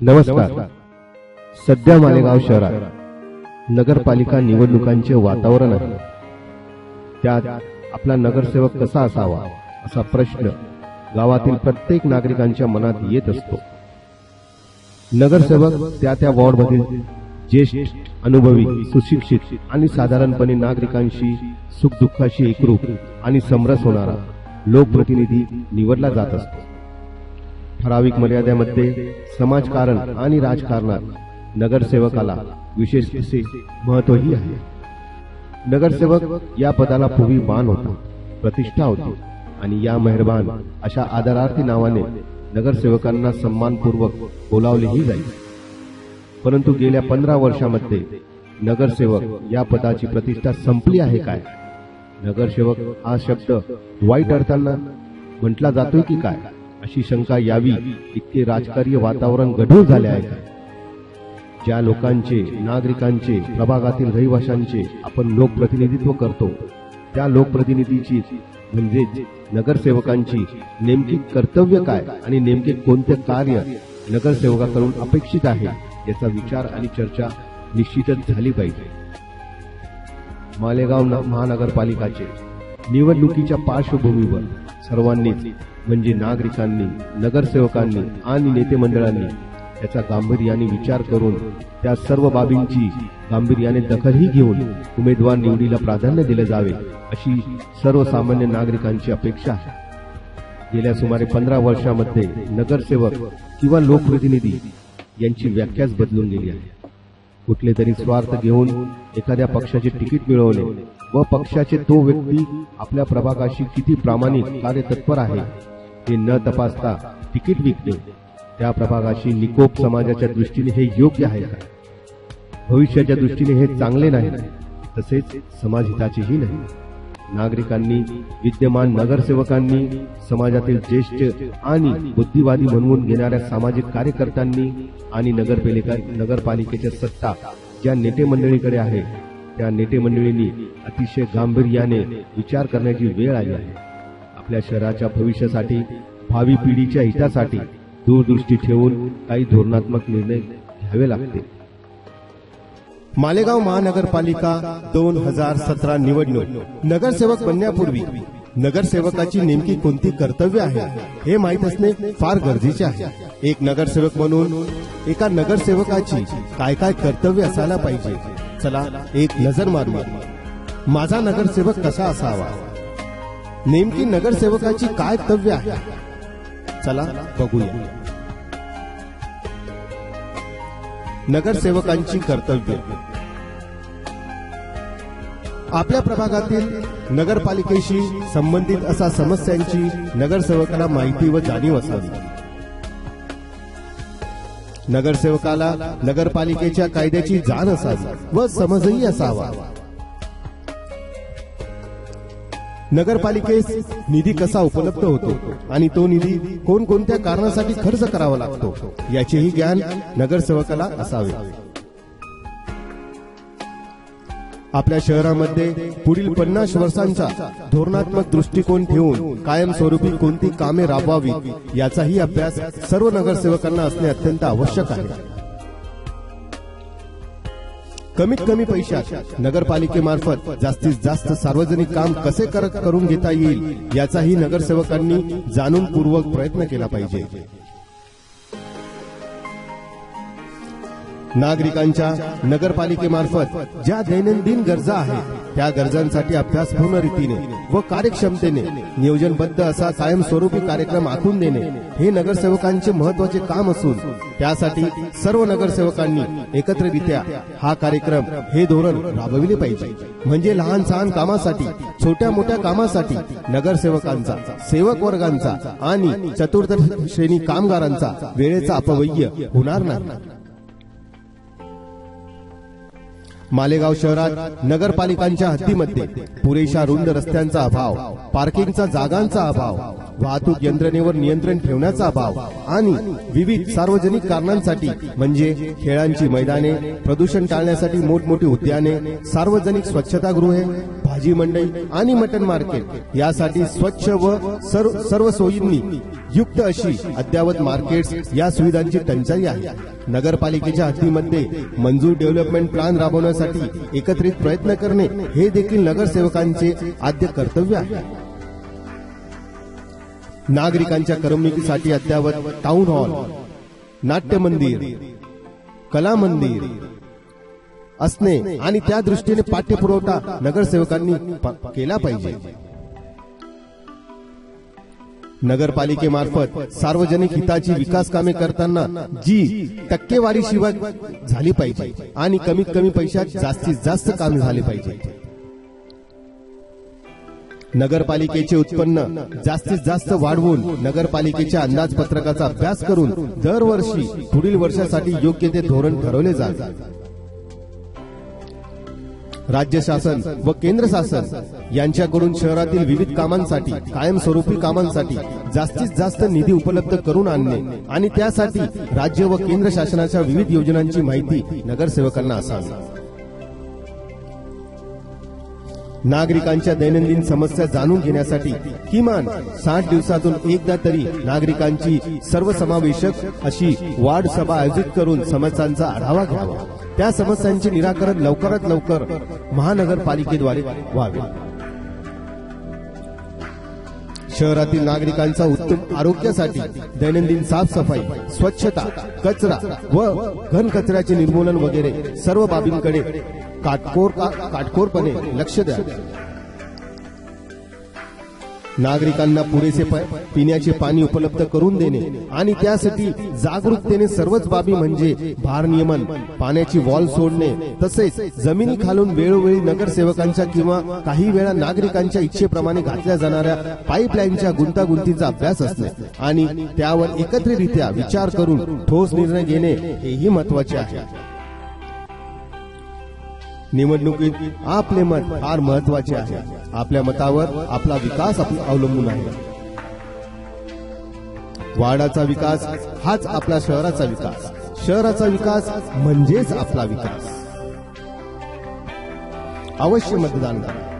नमस्कार. सध्या मालेगाव शहरात नगरपालिका निवडणुकांचे वातावरण आहे. त्यात आपला नगरसेवक कसा असावा असा प्रश्न गावातील प्रत्येक नागरिकांच्या मनात येत असतो. नगरसेवक त्या त्या वॉर्डमधील ज्येष्ठ अनुभवी सुशिक्षित आणि साधारणपणे नागरिकांशी सुखदुःखाशी एकरूप आणि समरस होणारा लोकप्रतिनिधी निवडला जात असतो. ठराविक मर्यादेमध्ये समाजकारण आणि राजकारणात नगरसेवकाला विशेष असे महत्वही आहे. नगरसेवक या पदाला पूर्वी मान होता प्रतिष्ठा होती आणि या मेहरबान अशा आदरार्थी नावाने नगरसेवकांना सन्मानपूर्वक बोलावलेही जाईल परंतु गेल्या पंधरा वर्षामध्ये नगरसेवक या पदाची प्रतिष्ठा संपली आहे काय? नगरसेवक हा शब्द वाईट अर्थांना म्हटला जातोय की काय? अशी शंका यावी इतके राजकीय वातावरण गढूळ झाले आहे. ज्या लोकांचे नागरिकांचे प्रभागातील रहिवाशांचे आपण लोकप्रतिनिधित्व करतो त्या लोकप्रतिनिधीची म्हणजेच नगरसेवकांची नेमकी कर्तव्य काय आणि नेमके कोणते कार्य नगरसेवकाकडून अपेक्षित आहे याचा विचार आणि चर्चा निश्चितच झाली पाहिजे. मालेगाव महानगरपालिकाचे निवडणुकीच्या पार्श्वभूमीवर सर्वांनीच म्हणजे नागरिकांनी नगरसेवकांनी आणि नेते मंडळांनी त्याचा गांभीर्याने विचार करून त्या सर्व बाबींची गांभीर्याने दखलही घेऊन उमेदवार निवडीला प्राधान्य दिले जावे अशी सर्वसामान्य नागरिकांची अपेक्षा आहे. गेल्या सुमारे पंधरा वर्षामध्ये नगरसेवक किंवा लोकप्रतिनिधी यांची व्याख्याच बदलून गेली आहे. कुठले तरी स्वार्थ घेऊन एखाद्या पक्षाचे तिकीट मिळवणे व पक्षाचे तो व्यक्ती आपल्या प्रभागाशी किती प्रामाणिक कार्यतत्पर आहे हे न तपासता तिकीट विकणे. त्या प्रभागाशी निकोप समाजाच्या दृष्टीने हे योग्य आहे का? भविष्याच्या दृष्टीने हे चांगले नाही तसेच समाजहिताचेही नाही. नागरिकांनी विद्यमान नगरसेवकांनी समाजातील ज्येष्ठ आणि बुद्धिवादी म्हणवून घेणाऱ्या सामाजिक कार्यकर्त्यांनी आणि नगरपालिका नगरपालिकेच्या सत्ता ज्या नेते मंडळीकडे आहे त्या नेते मंडळींनी अतिशय गांभीर्याने विचार करण्याची वेळ आली आहे. आपल्या शहराच्या भविष्यासाठी भावी पिढीच्या हितासाठी दूरदृष्टी ठेवून काही धोरणात्मक निर्णय घ्यावे लागतील. मालेगाव महानगरपालिका दोन हजार सतरा निवडणूक. नगरसेवक बनण्यापूर्वी नगरसेवकाची नेमकी कोणती कर्तव्य आहे हे माहीत असणे फार गरजेचे आहे. एक नगरसेवक म्हणून एका नगरसेवकाची काय काय कर्तव्य असायला पाहिजे चला एक नजर मारूया. माझा नगरसेवक कसा असावा? नेमकी नगरसेवकाची काय कर्तव्य आहे? चला बघूया. नगरसेवकांची कर्तव्य. आपल्या प्रभागातील नगरपालिकेशी संबंधित असा समस्यांची नगरसेवकाला माहिती व जाणीव असावी. नगरसेवकाला नगरपालिकेच्या कायद्याची जाण असावी व समजही असावा. नगरपालिकेस निधी कसा उपलब्ध होतो आणि तो निधी कोणकोणत्या कारणासाठी खर्च करावा लागतो याचेही ज्ञान नगरसेवकाला असावे. आपल्या शहरामध्ये पुढील पन्नास वर्षांचा धोरणात्मक दृष्टिकोन ठेवून कायमस्वरूपी कोणती कामे राबवावी याचाही अभ्यास सर्व नगरसेवकांना असणे अत्यंत आवश्यक आहे. कमीत कमी पैशात नगरपालिकेमार्फत जास्तीत जास्त सार्वजनिक काम कसे करून घेता येईल याचाही नगरसेवकांनी जाणूनपूर्वक प्रयत्न केला पाहिजे. नागरिकांच्या नगरपालिकेमार्फत ज्या दैनंदिन गरजा आहेत त्या गरजांसाठी अभ्यासपूर्ण रीतीने व कार्यक्षमतेने नियोजनबद्ध असा कायमस्वरूपी कार्यक्रम आखून देणे हे नगरसेवकांचे महत्त्वाचे काम असून त्यासाठी सर्व नगरसेवकांनी एकत्ररित्या हा कार्यक्रम हे धोरण राबविले पाहिजे. म्हणजे लहान सहान कामासाठी छोट्या मोठ्या कामासाठी नगरसेवकांचा सेवक वर्गांचा आणि चतुर्थ श्रेणी कामगारांचा वेळेचा अपव्यय होणार नाही. मालेगाव शहरात नगरपालिकांच्या हद्दीमध्ये पुरेशा रुंद रस्त्यांचा अभाव पार्किंगचा जागांचा अभाव वाहतूक यंत्रणेवर नियंत्रण ठेवण्याचा अभाव आणि विविध सार्वजनिक कारणांसाठी म्हणजे खेळांची मैदाने प्रदूषण टाळण्यासाठी मोठमोठी उद्याने सार्वजनिक स्वच्छतागृहे भाजी मंडई आणि मटन मार्केट यासाठी स्वच्छ व सर्व सर्व सोयींनी युक्त अशी अद्ययावत मार्केट्स या सुविधांची टंचाई आहे. नगरपालिकेच्या हद्दीमध्ये मंजूर डेव्हलपमेंट प्लॅन राबवण्यासाठी एकत्रित प्रयत्न करणे हे देखील नगरसेवकांचे आद्य कर्तव्य आहे. नागरिकांच्या करमणुकीसाठी अद्ययावत टाउन हॉल नाट्य मंदिर कला मंदिर असणे आणि त्या दृष्टीने पाठ्यपुरवठा नगरसेवकांनी केला पाहिजे. नगरपालिकेमार्फत सार्वजनिक हिताची विकास कामे करताना जी टक्केवारी शिवाय झाली पाहिजे आणि कमीत कमी पैशात जास्तीत जास्त काम झाले पाहिजे. नगरपालिकेचे उत्पन्न जास्तीत जास्त वाढवून नगरपालिकेच्या अंदाजपत्रकाचा अभ्यास करून दरवर्षी पुढील वर्षासाठी योग्य ते धोरण ठरवले जाते राज्य शासन व केंद्र शासन यांच्याकडून शहरातील विविध कामांसाठी कायमस्वरूपी कामांसाठी जास्तीत जास्त निधी उपलब्ध करून आणणे आणि त्यासाठी राज्य व केंद्र शासनाच्या विविध योजनांची माहिती नगरसेवकांना असावी. नागरिकांच्या दैनंदिन समस्या जाणून घेण्यासाठी किमान साठ दिवसातून एकदा तरी नागरिकांची सर्वसमावेशक अशी वार्ड सभा आयोजित करून समस्यांचा आढावा घ्यावा. त्या समस्यांचे निराकरण लवकरात लवकर महानगरपालिकेद्वारे व्हावे. शहरातील नागरिकांचा उत्तम आरोग्यासाठी दैनंदिन साफसफाई स्वच्छता कचरा व घन कचऱ्याचे निर्मूलन वगैरे सर्व बाबींकडे काटकोर काटकोरपणे लक्ष द्या. नागरिकांना पुरेसे पिण्याचे पाणी उपलब्ध करून देणे आणि त्यासाठी जागरूकतेने सर्वच बाबी म्हणजे भारनियमन पाण्याची वॉल सोडणे तसेच जमिनी खालून वेळोवेळी नगरसेवकांच्या किंवा काही वेळा नागरिकांच्या इच्छेप्रमाणे घातल्या जाणाऱ्या पाईपलाईनच्या गुंतागुंतीचा अभ्यास असणे आणि त्यावर एकत्रितरित्या विचार करून ठोस निर्णय घेणे हेही महत्त्वाचे आहे. निवडणुकीत आपले मत फार महत्त्वाचे आहे. आपल्या मतावर आपला विकास अवलंबून आहे. वाडाचा विकास हाच आपल्या शहराचा विकास. शहराचा विकास म्हणजेच आपला विकास. अवश्य मतदान करा